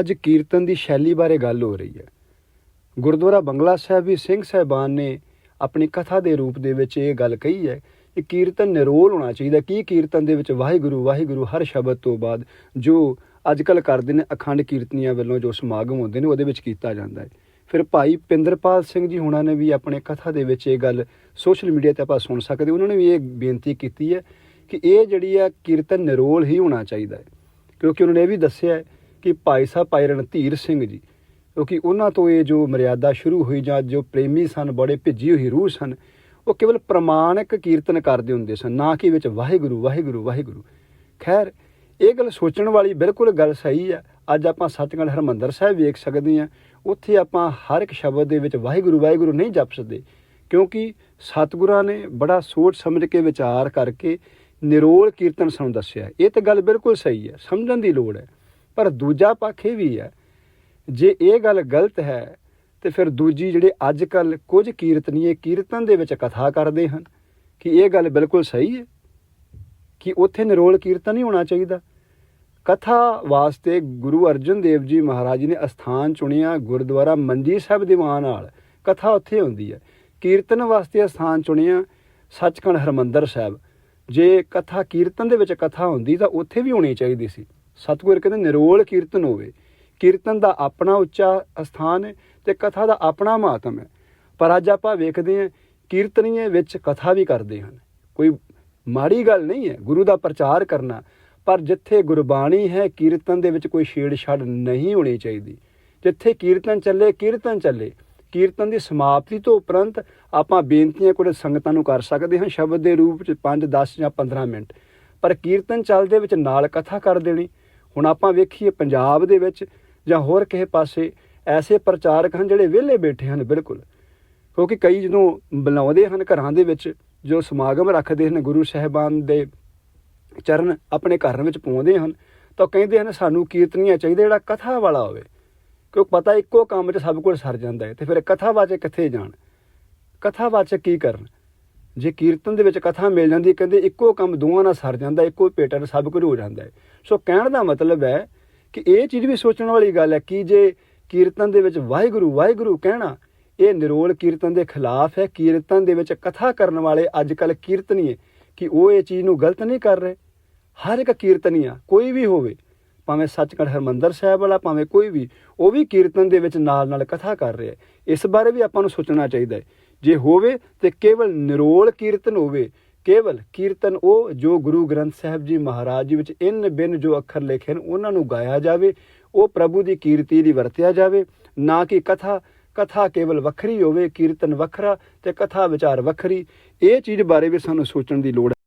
ਅੱਜ ਕੀਰਤਨ ਦੀ ਸ਼ੈਲੀ ਬਾਰੇ ਗੱਲ ਹੋ ਰਹੀ ਹੈ। ਗੁਰਦੁਆਰਾ ਬੰਗਲਾ ਸਾਹਿਬ ਵੀ ਸਿੰਘ ਸਾਹਿਬਾਨ ਨੇ ਆਪਣੀ ਕਥਾ ਦੇ ਰੂਪ ਦੇ ਵਿੱਚ ਇਹ ਗੱਲ ਕਹੀ ਹੈ ਕਿ ਕੀਰਤਨ ਨਿਰੋਲ ਹੋਣਾ ਚਾਹੀਦਾ। ਕੀ ਕੀਰਤਨ ਦੇ ਵਿੱਚ ਵਾਹਿਗੁਰੂ ਵਾਹਿਗੁਰੂ ਹਰ ਸ਼ਬਦ ਤੋਂ ਬਾਅਦ ਜੋ ਅੱਜ ਕੱਲ ਕਰਦੇ ਨੇ ਅਖੰਡ ਕੀਰਤਨੀਆਂ ਵੱਲੋਂ ਜੋ ਸਮਾਗਮ ਹੁੰਦੇ ਨੇ ਉਹਦੇ ਵਿੱਚ ਕੀਤਾ ਜਾਂਦਾ ਹੈ। ਫਿਰ ਭਾਈ ਪਿੰਦਰਪਾਲ ਸਿੰਘ ਜੀ ਹੁਣਾਂ ਨੇ ਵੀ ਆਪਣੇ ਕਥਾ ਦੇ ਵਿੱਚ ਇਹ ਗੱਲ ਸੋਸ਼ਲ ਮੀਡੀਆ ਤੇ ਆਪਾਂ ਸੁਣ ਸਕਦੇ ਉਹਨਾਂ ਨੇ ਵੀ ਇਹ ਬੇਨਤੀ ਕੀਤੀ ਹੈ ਕਿ ਇਹ ਜਿਹੜੀ ਆ ਕੀਰਤਨ ਨਿਰੋਲ ਹੀ ਹੋਣਾ ਚਾਹੀਦਾ ਹੈ। ਕਿਉਂਕਿ ਉਹਨਾਂ ਨੇ ਇਹ ਵੀ ਦੱਸਿਆ ਹੈ ਕਿ ਭਾਈ ਸਾਹਿਬ, ਭਾਈ ਰਣਧੀਰ ਸਿੰਘ ਜੀ, ਕਿਉਂਕਿ ਉਹਨਾਂ ਤੋਂ ਇਹ ਜੋ ਮਰਿਆਦਾ ਸ਼ੁਰੂ ਹੋਈ ਜਾਂ ਜੋ ਪ੍ਰੇਮੀ ਸਨ, ਬੜੇ ਭਿੱਜੀ ਹੋਈ ਰੂਹ ਸਨ, ਉਹ ਕੇਵਲ ਪ੍ਰਮਾਣਿਕ ਕੀਰਤਨ ਕਰਦੇ ਹੁੰਦੇ ਸਨ, ਨਾ ਕਿ ਵਿੱਚ ਵਾਹਿਗੁਰੂ ਵਾਹਿਗੁਰੂ ਵਾਹਿਗੁਰੂ। ਖੈਰ, ਇਹ ਗੱਲ ਸੋਚਣ ਵਾਲੀ ਬਿਲਕੁਲ ਗੱਲ ਸਹੀ ਹੈ। ਅੱਜ ਆਪਾਂ ਸੱਚਖੰਡ ਹਰਮੰਦਰ ਸਾਹਿਬ ਵੇਖ ਸਕਦੇ ਹਾਂ। ਉੱਥੇ ਆਪਾਂ ਹਰ ਇੱਕ ਸ਼ਬਦ ਦੇ ਵਿੱਚ ਵਾਹਿਗੁਰੂ ਵਾਹਿਗੁਰੂ ਨਹੀਂ ਜਪ ਸਕਦੇ, ਕਿਉਂਕਿ ਸਤਿਗੁਰਾਂ ਨੇ ਬੜਾ ਸੋਚ ਸਮਝ ਕੇ ਵਿਚਾਰ ਕਰਕੇ ਨਿਰੋਲ ਕੀਰਤਨ ਸਾਨੂੰ ਦੱਸਿਆ। ਇਹ ਤਾਂ ਗੱਲ ਬਿਲਕੁਲ ਸਹੀ ਹੈ, ਸਮਝਣ ਦੀ ਲੋੜ ਹੈ। ਪਰ ਦੂਜਾ ਪੱਖ ਇਹ ਵੀ ਹੈ, ਜੇ ਇਹ ਗੱਲ ਗਲਤ ਹੈ, ਤੇ ਫਿਰ ਦੂਜੀ ਜਿਹੜੇ ਅੱਜ ਕੱਲ ਕੁਝ ਕੀਰਤਨੀਏ ਕੀਰਤਨ ਦੇ ਵਿੱਚ ਕਥਾ ਕਰਦੇ ਹਨ, ਕਿ ਇਹ ਗੱਲ ਬਿਲਕੁਲ ਸਹੀ ਹੈ? ਕਿ ਉੱਥੇ ਨਿਰੋਲ ਕੀਰਤਨ ਹੀ ਹੋਣਾ ਚਾਹੀਦਾ? ਕਥਾ ਵਾਸਤੇ ਗੁਰੂ ਅਰਜਨ ਦੇਵ ਜੀ ਮਹਾਰਾਜ ਨੇ ਅਸਥਾਨ ਚੁਣਿਆ ਗੁਰਦੁਆਰਾ ਮੰਜੀ ਸਾਹਿਬ ਦੀਵਾਨ ਨਾਲ। ਕਥਾ ਉੱਥੇ ਹੁੰਦੀ ਹੈ। ਕੀਰਤਨ ਵਾਸਤੇ ਅਸਥਾਨ ਚੁਣਿਆ ਸੱਚਖੰਡ ਹਰਮੰਦਰ ਸਾਹਿਬ। ਜੇ ਕਥਾ ਕੀਰਤਨ ਦੇ ਵਿੱਚ ਕਥਾ ਹੁੰਦੀ ਤਾਂ ਉੱਥੇ ਵੀ ਹੋਣੀ ਚਾਹੀਦੀ ਸੀ। ਸਤਿਗੁਰ ਕਹਿੰਦੇ ਨਿਰੋਲ ਕੀਰਤਨ ਹੋਵੇ। ਕੀਰਤਨ ਦਾ ਆਪਣਾ ਉੱਚਾ ਅਸਥਾਨ ਹੈ ਤੇ ਕਥਾ ਦਾ ਆਪਣਾ ਮਹੱਤਵ ਹੈ। ਪਰ ਅੱਜ ਆਪਾਂ ਵੇਖਦੇ ਹਾਂ, ਕੀਰਤਨੀਏ ਵਿੱਚ ਕਥਾ ਵੀ ਕਰਦੇ ਹਨ। ਕੋਈ ਮਾੜੀ ਗੱਲ ਨਹੀਂ ਹੈ, ਗੁਰੂ ਦਾ ਪ੍ਰਚਾਰ ਕਰਨਾ। ਪਰ ਜਿੱਥੇ ਗੁਰਬਾਣੀ ਹੈ, ਕੀਰਤਨ ਦੇ ਵਿੱਚ ਕੋਈ ਛੇੜਛਾੜ ਨਹੀਂ ਹੋਣੀ ਚਾਹੀਦੀ। ਜਿੱਥੇ ਕੀਰਤਨ ਚੱਲੇ ਕੀਰਤਨ ਚੱਲੇ। ਕੀਰਤਨ ਦੀ ਸਮਾਪਤੀ ਤੋਂ ਉਪਰੰਤ ਆਪਾਂ ਬੇਨਤੀਆਂ ਕੁਝ ਸੰਗਤਾਂ ਨੂੰ ਕਰ ਸਕਦੇ ਹਾਂ, ਸ਼ਬਦ ਦੇ ਰੂਪ ਵਿੱਚ 5 10 ਜਾਂ 15 ਮਿੰਟ। ਪਰ ਕੀਰਤਨ ਚੱਲਦੇ ਵਿੱਚ ਨਾਲ ਕਥਾ ਕਰ ਦੇਣੀ। ਹੁਣ ਆਪਾਂ ਵੇਖੀਏ ਪੰਜਾਬ ਦੇ ਵਿੱਚ ਜਾਂ ਹੋਰ ਕਿਸੇ ਪਾਸੇ ਐਸੇ ਪ੍ਰਚਾਰਕ ਹਨ ਜਿਹੜੇ ਵਿਹਲੇ ਬੈਠੇ ਹਨ ਬਿਲਕੁਲ। ਕਿਉਂਕਿ ਕਈ ਜਦੋਂ ਬੁਲਾਉਂਦੇ ਹਨ ਘਰਾਂ ਦੇ ਵਿੱਚ ਜੋ ਸਮਾਗਮ ਰੱਖਦੇ ਹਨ ਗੁਰੂ ਸਾਹਿਬਾਨ ਦੇ ਚਰਨ ਆਪਣੇ ਘਰ ਵਿੱਚ ਪਾਉਂਦੇ ਹਨ ਤਾਂ ਉਹ ਕਹਿੰਦੇ ਹਨ ਸਾਨੂੰ ਕੀਰਤਨੀਆਂ ਚਾਹੀਦਾ ਜਿਹੜਾ ਕਥਾ ਵਾਲਾ ਹੋਵੇ। ਕਿਉਂਕਿ ਪਤਾ ਇੱਕੋ ਕੰਮ 'ਚ ਸਭ ਕੁਝ ਸਰ ਜਾਂਦਾ ਹੈ ਤੇ ਫਿਰ ਕਥਾਵਾਚਕ ਕਿੱਥੇ ਜਾਣ? ਕਥਾਵਾਚਕ ਕੀ ਕਰਨ? ਜੇ ਕੀਰਤਨ ਦੇ ਵਿੱਚ ਕਥਾ ਮਿਲ ਜਾਂਦੀ ਹੈ, ਕਹਿੰਦੇ ਇੱਕੋ ਕੰਮ ਦੋਵਾਂ ਨਾਲ ਸਰ ਜਾਂਦਾ ਇੱਕੋ ਪੇਟਾ ਨਾਲ ਸਭ ਕੁਝ ਹੋ ਜਾਂਦਾ ਹੈ। ਸੋ ਕਹਿਣ ਦਾ ਮਤਲਬ ਹੈ ਕਿ ਇਹ ਚੀਜ਼ ਵੀ ਸੋਚਣ ਵਾਲੀ ਗੱਲ ਹੈ ਕਿ ਜੇ ਕੀਰਤਨ ਦੇ ਵਿੱਚ ਵਾਹਿਗੁਰੂ ਵਾਹਿਗੁਰੂ ਕਹਿਣਾ, ਇਹ ਨਿਰੋਲ ਕੀਰਤਨ ਦੇ ਖਿਲਾਫ ਹੈ। ਕੀਰਤਨ ਦੇ ਵਿੱਚ ਕਥਾ ਕਰਨ ਵਾਲੇ ਅੱਜ ਕੱਲ ਕੀਰਤਨੀਏ, ਕਿ ਉਹ ਇਹ ਚੀਜ਼ ਨੂੰ ਗਲਤ ਨਹੀਂ ਕਰ ਰਹੇ। ਹਰ ਇੱਕ ਕੀਰਤਨੀਆ, ਕੋਈ ਵੀ ਹੋਵੇ, ਭਾਵੇਂ ਸੱਚਖੰਡ ਹਰਮੰਦਰ ਸਾਹਿਬ ਵਾਲਾ, ਭਾਵੇਂ ਕੋਈ ਵੀ, ਉਹ ਵੀ ਕੀਰਤਨ ਦੇ ਵਿੱਚ ਨਾਲ ਨਾਲ ਕਥਾ ਕਰ ਰਿਹਾ ਹੈ। ਇਸ ਬਾਰੇ ਵੀ ਆਪਾਂ ਨੂੰ ਸੋਚਣਾ ਚਾਹੀਦਾ ਹੈ। ਜੇ ਹੋਵੇ ਤੇ ਕੇਵਲ ਨਿਰੋਲ ਕੀਰਤਨ ਹੋਵੇ ਕੇਵਲ ਕੀਰਤਨ ਉਹ ਜੋ ਗੁਰੂ ਗ੍ਰੰਥ ਸਾਹਿਬ ਜੀ ਮਹਾਰਾਜ ਜੀ ਵਿੱਚ ਇਨ ਬਿਨ ਜੋ ਅੱਖਰ ਲਿਖੇ ਨੇ ਉਹਨਾਂ ਨੂੰ ਗਾਇਆ ਜਾਵੇ, ਉਹ ਪ੍ਰਭੂ ਦੀ ਕੀਰਤੀ ਲਈ ਵਰਤਿਆ ਜਾਵੇ, ਨਾ ਕਿ ਕਥਾ ਕਥਾ ਕੇਵਲ ਵੱਖਰੀ ਹੋਵੇ, ਕੀਰਤਨ ਵੱਖਰਾ ਤੇ ਕਥਾ ਵਿਚਾਰ ਵੱਖਰੀ। ਇਹ ਚੀਜ਼ ਬਾਰੇ ਵੀ ਸਾਨੂੰ ਸੋਚਣ ਦੀ ਲੋੜ ਹੈ।